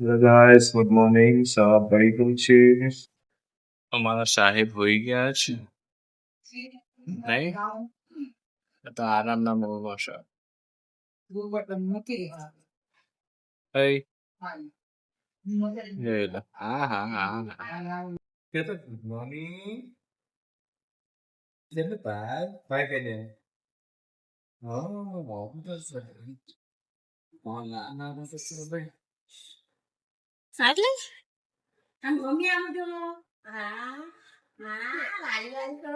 Hello guys good morning સવાર પડી ગયું છે અમારા સાહેબ હોઈ ગયા છે નહીં તો આરામના મોડમાં છે હઈ જોઈ લો હા હા હા good morning Đến ba Vai cái nè Oh, một cái gì Ngon lạ nó nó sẽ sẽ đây એટલે આમ મમ્મી આમ જો હા હા લાઈ લાઈ તો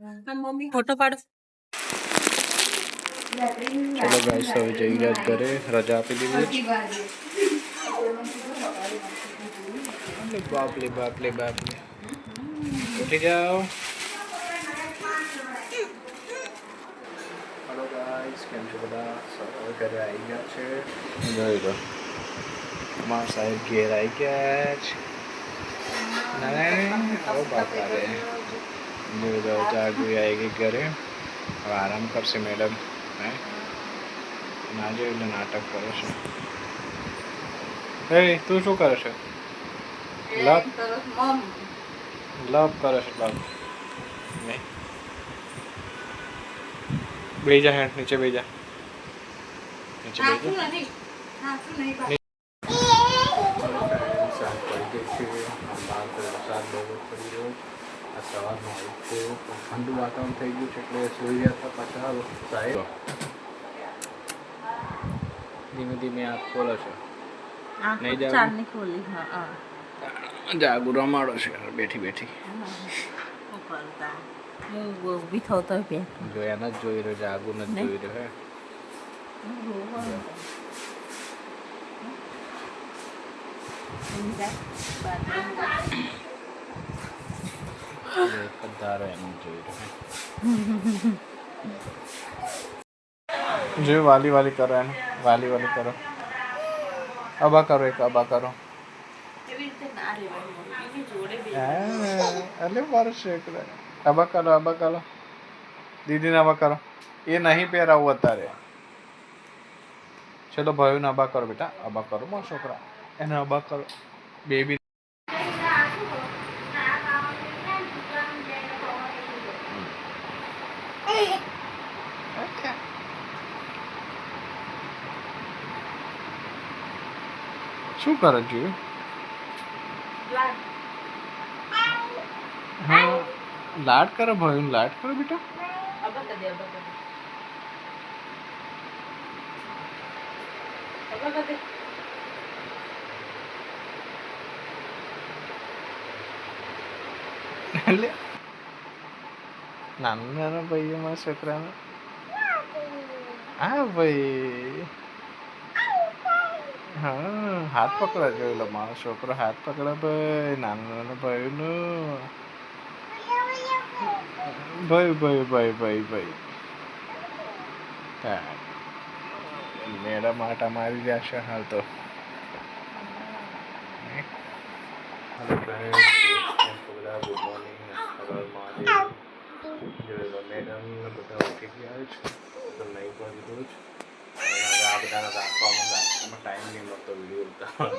આમ મમ્મી ફોટો પાડો ચલો ગાઈસ હવે જઈ રહ્યા ઘરે રજા આપી દીધી છે બાપ લે બાપ લે બાપ લે ઉઠી જાઓ હલો ગાઈસ કેમ છો બધા સવારે ઘરે આવી ગયા છે જોઈ લો અમારા સાહેબ ઘેર આવી ગયા છે નહીં ઓ બાપા રે જોઈ લો જાગવી આવી ગઈ ઘરે હવે આરામ કરશે મેડમ હે ના જો એટલે નાટક કરે છે હે તું શું કરે છે લવ મમ લવ કરે છે લવ નહીં બે જા હેઠ નીચે બે જા નીચે બે ઠંડુ વાતાવરણ થઈ ગયું છે એટલે હતા પાછા સાહેબ ધીમે ધીમે આંખ ખોલે છે નહીં જાગુ રમાડો છે. બેઠી બેઠી ઊભી થતો બે જો એને જ જોઈ રહ્યો જાગુ નથી જોઈ રહ્યો હે જો વાલી વાલી કરો એને વાલી વાલી કરો. અબા કરો એક અબા કરો. ના અલે વર્ષ અબા કરો અબા કરો. દીદીને અબા કરો. એ નહીં પહેરાવું અત્યારે. ચલો ભાઈઓને અબા કરો બેટા. અબા કરો મારા છોકરા. એને અબા કરો બેબી શું કરે છે? હા. લાડ કરો ભાઈ લાડ કરો બેટા? અબા કરી દે અબા કરી દે અબા કરી દે એટલે? નાના ભાઈઓ મારા છોકરાને? હા ભાઈ. હા, હાથ પકડા જોઈ લો મારો છોકરો હાથ પકડા ભાઈ, નાના નાના ભાઈઓનો. ભાઈ ભાઈ ભાઈ ભાઈ ભાઈ. હા. મેડમ આટા મારી રહ્યા છે હાલ તો. બધા મેડમ બધા ઉઠી ગયા છે પણ લીધું જ હવે આ બધાને રાખવામાં રાખવામાં ટાઈમ નહીં મળતો વીડિયો ઉતારવાનો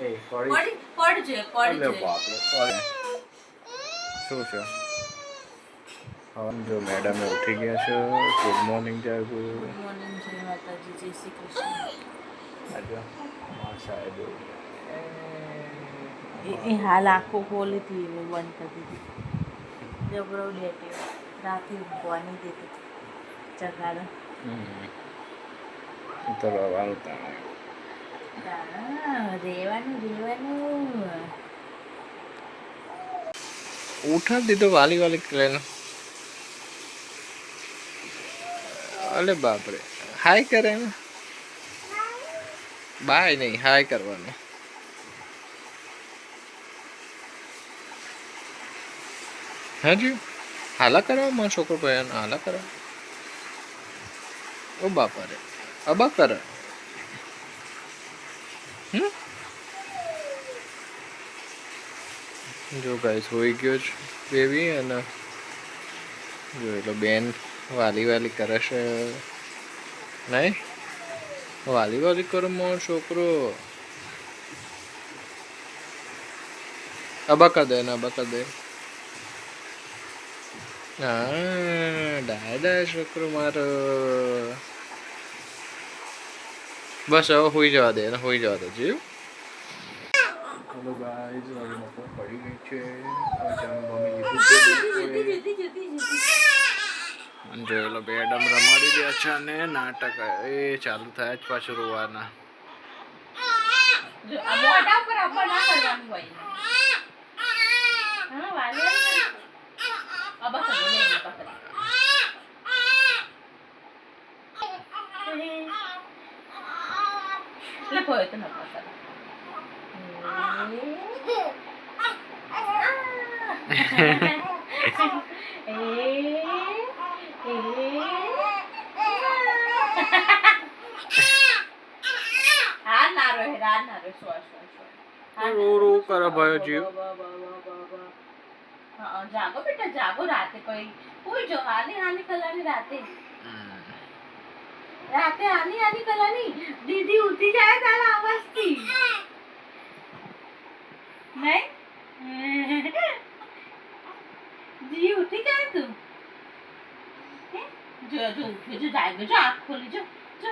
એ પડી પડ પડજે પડજે બાપરે પડી. શું છે? હા જો મેડમે ઉઠી ગયા છે. ગુડ મોર્નિંગ જય માતાજી જય શ્રી કૃષ્ણ. આજે સાહેબ એ એ હાલ આંખો ખોલી હતી એને બંધ કરી દીધી. જબરો ડેટે રાતે ઊંઘવા નહીં દેતી. ચગાડો તો રવાનું રેવાનું રેવાનું. ઉઠાડી દીધો વાલી વાલી કરીને અલે બાપરે. હાય કરે એમ. બાય નહીં હાય કરવાનું. હાજી હાલા કરાવો મારો છોકરો ભાઈ, હાલા કરાવો ઓ બાપા રે અબા કરે. હમ? જો ગાઈસ હોઈ ગયો છે બેબી અને જો એટલે બેન વાલી વાલી કરે છે. નહીં? વાલી વાલી કરો મારો છોકરો. અબા દે ને અબા કર દે. હા દાદા છોકરો મારો. બસ હવે હોઈ જવા દે હોઈ જવા દે જીવ. હેલો ગાઈઝ હવે બપોર પડી ગઈ છે. અને જોઈ બેડમ રમાડી રહ્યા છે અને નાટક એ ચાલુ થયા જ પાછું રોવાના. મોઢા પર અપર ના કરવાનું હોય. હા વાલે. અબા કરો લે અબા કરો લે પોય તો ના પાસ હા ના રો હા ના રો સો સો સો રો રો કરે ભાઈ જીવ હા જાગો બેટા જાગો રાતે કોઈ કોઈ જો હાની હાની કલાની રાતે રાતે આની આની કલાની દીદી ઉઠી જાય તારા અવાજથી નહીં જી ઉઠી જાય તું હે? જો જો ઉઠ્યો જો જાગ્યો જો આંખ ખોલી જો જો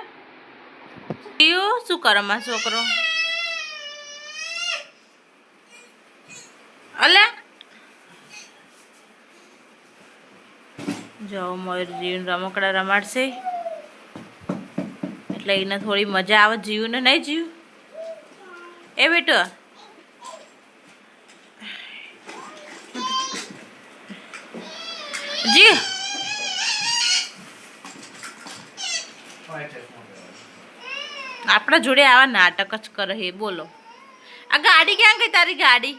જીવ શું કરો માં છોકરો અલે જો મયુર જીવન રમકડા રમાડશે. એટલે એને થોડી મજા આવે જીવને નહીં જીવ? એ બેટો. જી. આપણા જોડે આવા નાટક જ કરે બોલો. આ ગાડી ક્યાં ગઈ, તારી ગાડી?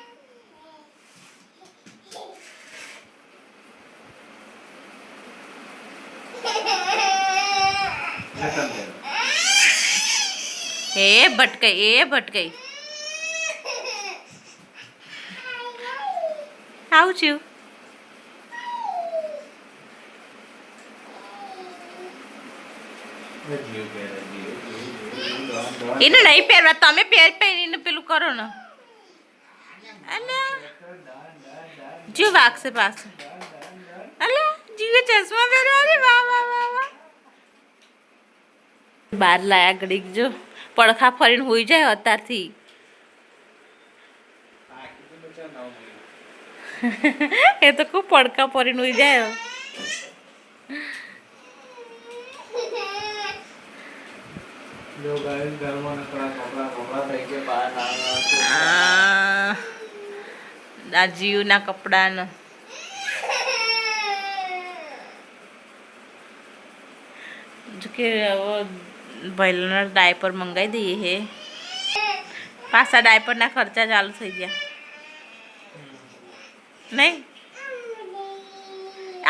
એ ભટકાઈ એ ભટકાઈ. આવું છું એને નહીં પહેરવા, તમે પહેર પહેરીને પેલું કરો ને. અલે. જીવ વાગશે પાછું. અલે, જીવે ચશ્મા પહેરવા, અરે વાહ વાહ વાહ. વાહ બાર લાયા ઘડીક જો પડખા ફરીને હોઈ જાય અત્યારથી એ તો ખૂબ પડખા ફરીને હોઈ જાય. જો ગાઈસ ઘરમાં નકરા કપડા કપડા થઈ ગયા બહાર ના આ આ જીવના કપડાનો. જો કે હવે ભાઈલાના ડાયપર મંગાવી દઈએ હે પાછા ડાયપરના ખર્ચા ચાલુ થઈ ગયા નહીં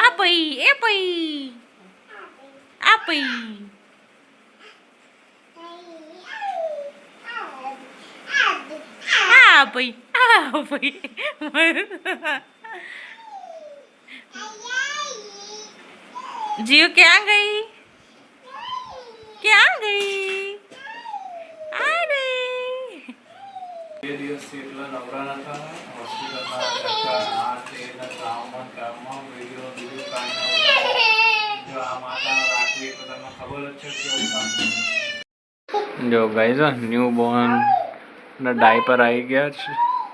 આ પઈ એ પઈ આ પઈ આ પઈ આ ક્યાં ગઈ ક્યાં ગઈ આ ગઈ બે દિવસથી એટલા નવરા નતા હોસ્પિટલમાં ધક્કા, આ તે ને કામમાં ને કામમાં વીડિયો વીડિયો કાંઈ ના ઉતારે. જો આ માતા રાખવી તો તમને ખબર જ ગાઈઝ ન્યૂ બોર્ન ના ડાયપર આવી ગયા છે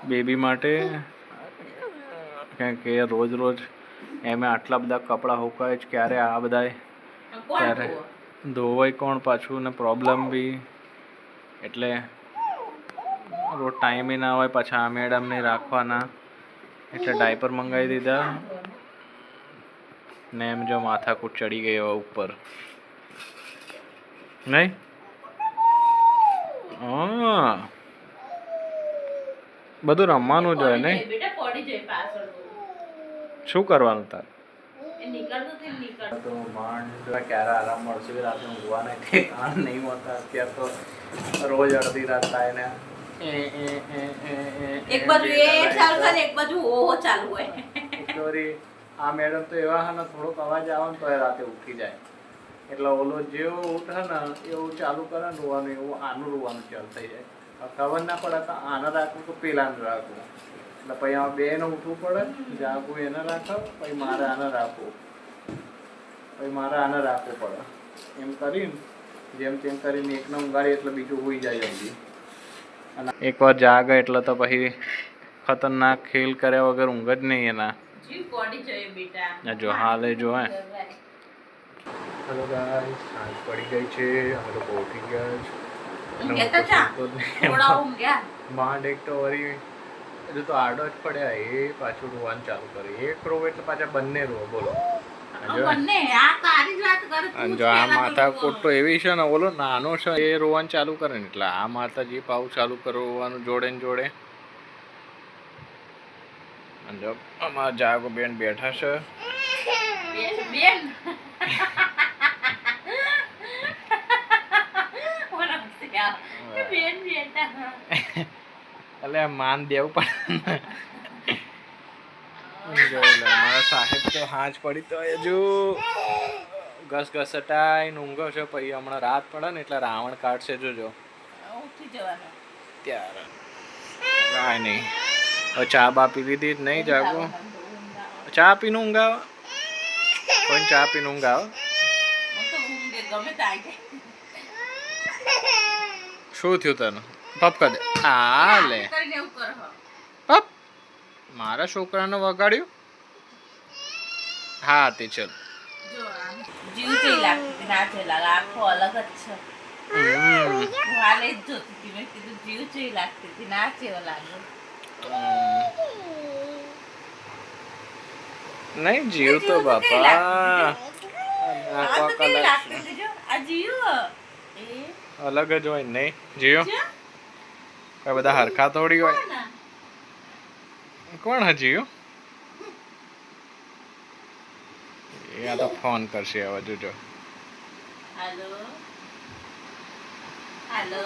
બેબી માટે. કારણ કે રોજ રોજ એમે આટલા બધા કપડાં હુકાય છે, ક્યારે આ બધાય? ત્યારે ધોવાય કોણ પાછું ને પ્રોબ્લેમ બી. એટલે રોજ ટાઈમે ના હોય, પાછા આ મેડમને રાખવાના. એટલે ડાયપર મંગાવી દીધા. ને એમ જો માથાકૂટ ચડી ગયો ઉપર. નહીં? હા. બધું રમવાનું જ હોય નહીં? શું કરવાનું તાર? તે માંડ ક્યારે આરામ મળશે? રાતે ઊંઘવા નહીં તે નહીં મળતા અત્યારે તો રોજ અડધી રાત થાય ને. એ, એ, એ, એ, એ, એક બાજુ એ એ ચાલુ કરે એક બાજુ ઓહો ચાલુ હોય. એટલે આ મેડમ તો એવા હે ને થોડોક અવાજ આવે ને તો એ રાતે ઉઠી જાય. એટલે ઓલો જેવો ઉઠે ને એવું ચાલુ કરે ને રોવાનું એવું આનું રોવાનું ચાલુ થઈ જાય. ખબર ના પડે તો આને રાખવું કે પેલાને રાખવું. એટલે પછી આ બે ને ઉઠવું પડે જાગવું એને રાખો પછી મારે આને રાખવું. પછી મારે આને રાખવું પડે. એમ કરીને જેમ તેમ કરીને એકને ઊંઘાડી એટલે બીજું હોઈ જાય જલ્દી અને એકવાર જાગે એટલે તો પછી ખતરનાક ખેલ કર્યા વગર ઊંઘ જ નહીં એના. જો હાલે જો હે. હેલો ગાઈસ સાંજ પડી ગઈ છે. અમે લોકો ઉઠી ગયા છે માંડ એક તો વળી હજુ તો આડો જ પડ્યા. એ પાછું રોવાનું ચાલુ કરે. એક રો એટલે પાછા બંને રો. બોલો. આ જો માથા કોટ તો એવી છે ને બોલો નાનો છે. એ રોવાનું ચાલુ કરે ને એટલે આ માતાજી પાવું ચાલુ કરવાનું જોડે ને જોડે. અને જો અમારા જાગો બેન બેઠા છે. બેન બેન મને હસી આવે. બેન બેટા એટલે માન દેવું પણ મારા સાહેબ તો હાજ પડી તો હજુ ઘસ ઘસટાઈ ઊંઘો છે પછી હમણાં રાત પડે ને એટલે રાવણ કાઢશે જોજો ત્યારે. કાંઈ નહીં. હવે ચા બા પી લીધી જ નહીં જાગો ચા પીને ઊંઘ આવે કોઈ ચા પીને ઊંઘ આવે મને તો ઊંઘે ગમે તે આવી જાય. શું થયું તને? પપ કર આ હા. લે. પપ મારા છોકરાને વગાડ્યું? હા તે ચલ. નહીં જીવ તો બાપા. આ જીવ. અલગ જ હોય નહીં? જીઓ? કઈ બધા હરખા થોડી હોય. કોણ આ? કોણ હે જીવ એ આ તો ફોન કરશે હવે જોજો. હેલો? હેલો?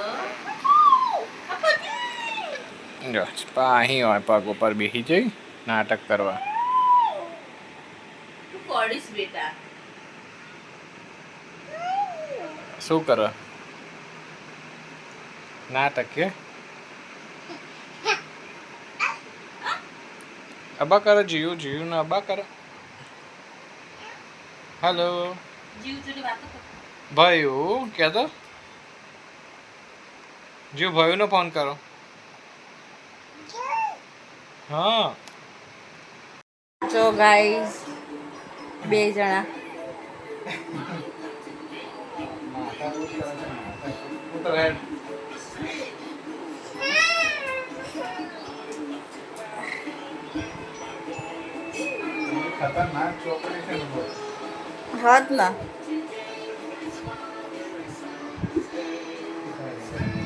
જો પા અહીં હોય પગ ઉપર બેસી જઈ નાટક કરવા. શું કરે? નાટક. કે અબા કરો જીયુ જીયુ ને અબા કરો. હેલો ભાઈ કે તો જીવ ભાઈનો ફોન કરો. હા. જો ગાઈઝ બે જણા. ખતરનાક ચોકડી છે ને બહુ. હાથ ના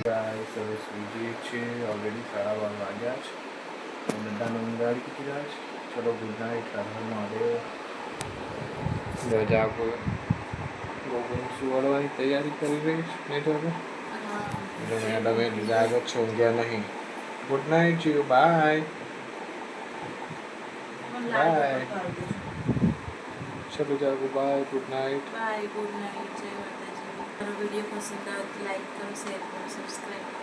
ગાઈસ હવે સુઈ જઈએ છીએ ઓલરેડી સાડા બાર વાગ્યા છે અને બધાને ઊંઘાડી દીધા છે ચલો ગુડ નાઇટ રાહુલ મહાદેવ જાગો ગોગુને સુવાડવાની તૈયારી કરી રહી છે નહીં તો એટલે મેડમે જાગો છો ઊંઘ્યા નહીં ગુડ નાઇટ જીવ બાય બાય જાગો bye good night bye good night જય માતાજી. મારો વીડિયો પસંદ આવે તો લાઈક કરો શેર કરો સબસ્ક્રાઈબ કરો.